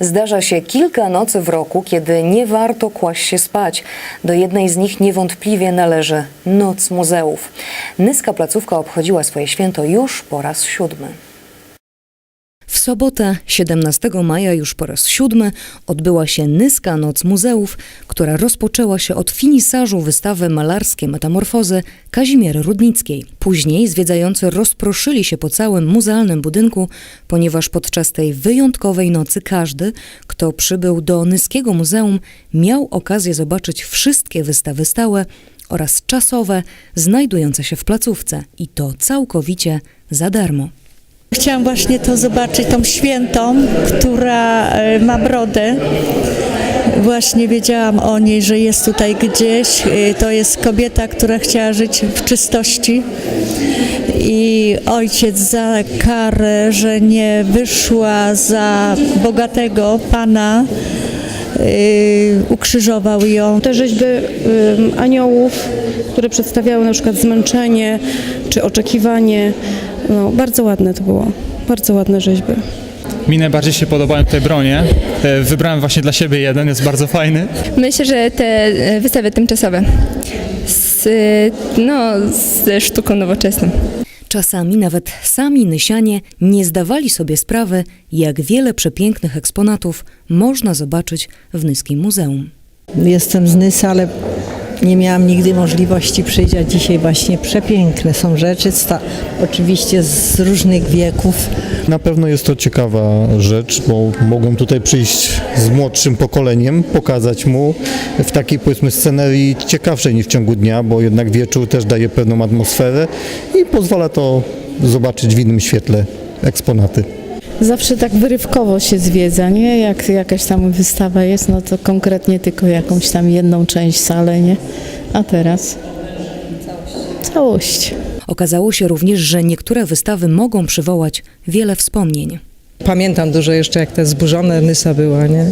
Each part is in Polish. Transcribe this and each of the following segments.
Zdarza się kilka nocy w roku, kiedy nie warto kłaść się spać. Do jednej z nich niewątpliwie należy Noc Muzeów. Nyska placówka obchodziła swoje święto już po raz siódmy. Sobotę, 17 maja, już po raz siódmy, odbyła się Nyska Noc Muzeów, która rozpoczęła się od finisażu wystawy Malarskie Metamorfozy Kazimiery Rudnickiej. Później zwiedzający rozproszyli się po całym muzealnym budynku, ponieważ podczas tej wyjątkowej nocy każdy, kto przybył do Nyskiego Muzeum, miał okazję zobaczyć wszystkie wystawy stałe oraz czasowe znajdujące się w placówce i to całkowicie za darmo. Chciałam właśnie to zobaczyć, tą świętą, która e, ma brodę. Właśnie wiedziałam o niej, że jest tutaj gdzieś. E, To jest kobieta, która chciała żyć w czystości. I ojciec za karę, że nie wyszła za bogatego pana, ukrzyżował ją. Te rzeźby ym, aniołów, które przedstawiały na przykład zmęczenie czy oczekiwanie, no, bardzo ładne to było. Bardzo ładne rzeźby. Mi najbardziej się podobają te bronie. E, Wybrałem właśnie dla siebie jeden, jest bardzo fajny. Myślę, że te e, wystawy tymczasowe z, e, no, ze sztuką nowoczesną. Czasami nawet sami Nysianie nie zdawali sobie sprawy, jak wiele przepięknych eksponatów można zobaczyć w Nyskim Muzeum. Jestem z Nysy, ale nie miałam nigdy możliwości przyjść, a dzisiaj właśnie przepiękne są rzeczy, sta, oczywiście z różnych wieków. Na pewno jest to ciekawa rzecz, bo mogłem tutaj przyjść z młodszym pokoleniem, pokazać mu w takiej powiedzmy scenerii ciekawszej niż w ciągu dnia, bo jednak wieczór też daje pewną atmosferę i pozwala to zobaczyć w innym świetle eksponaty. Zawsze tak wyrywkowo się zwiedza, nie? Jak jakaś tam wystawa jest, no to konkretnie tylko jakąś tam jedną część salę, nie? A teraz całość. Okazało się również, że niektóre wystawy mogą przywołać wiele wspomnień. Pamiętam dużo jeszcze, jak ta zburzona Nysa była, nie?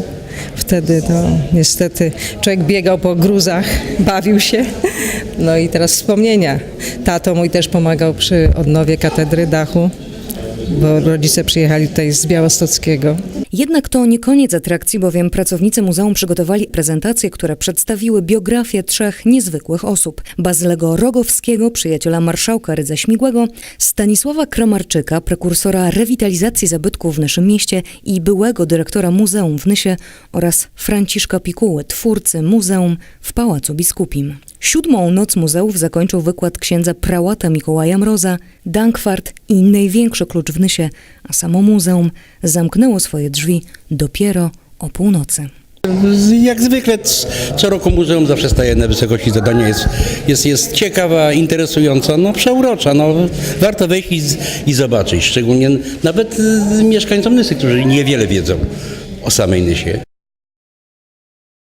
Wtedy, no, niestety, człowiek biegał po gruzach, bawił się. No i teraz wspomnienia. Tato mój też pomagał przy odnowie katedry dachu, bo rodzice przyjechali tutaj z Białostockiego. Jednak to nie koniec atrakcji, bowiem pracownicy muzeum przygotowali prezentacje, które przedstawiły biografię trzech niezwykłych osób. Bazylego Rogowskiego, przyjaciela marszałka Rydza Śmigłego, Stanisława Kramarczyka, prekursora rewitalizacji zabytków w naszym mieście i byłego dyrektora muzeum w Nysie oraz Franciszka Pikuły, twórcy muzeum w Pałacu Biskupim. Siódmą noc muzeów zakończył wykład księdza prałata Mikołaja Mroza, Dankwart i największy klucz w Nysie, a samo muzeum zamknęło swoje drzwi dopiero o północy. Jak zwykle co roku muzeum zawsze staje na wysokości zadania, jest, jest, jest ciekawa, interesująca, no przeurocza, no warto wejść i, i zobaczyć, szczególnie nawet y, mieszkańcom Nysy, którzy niewiele wiedzą o samej Nysie.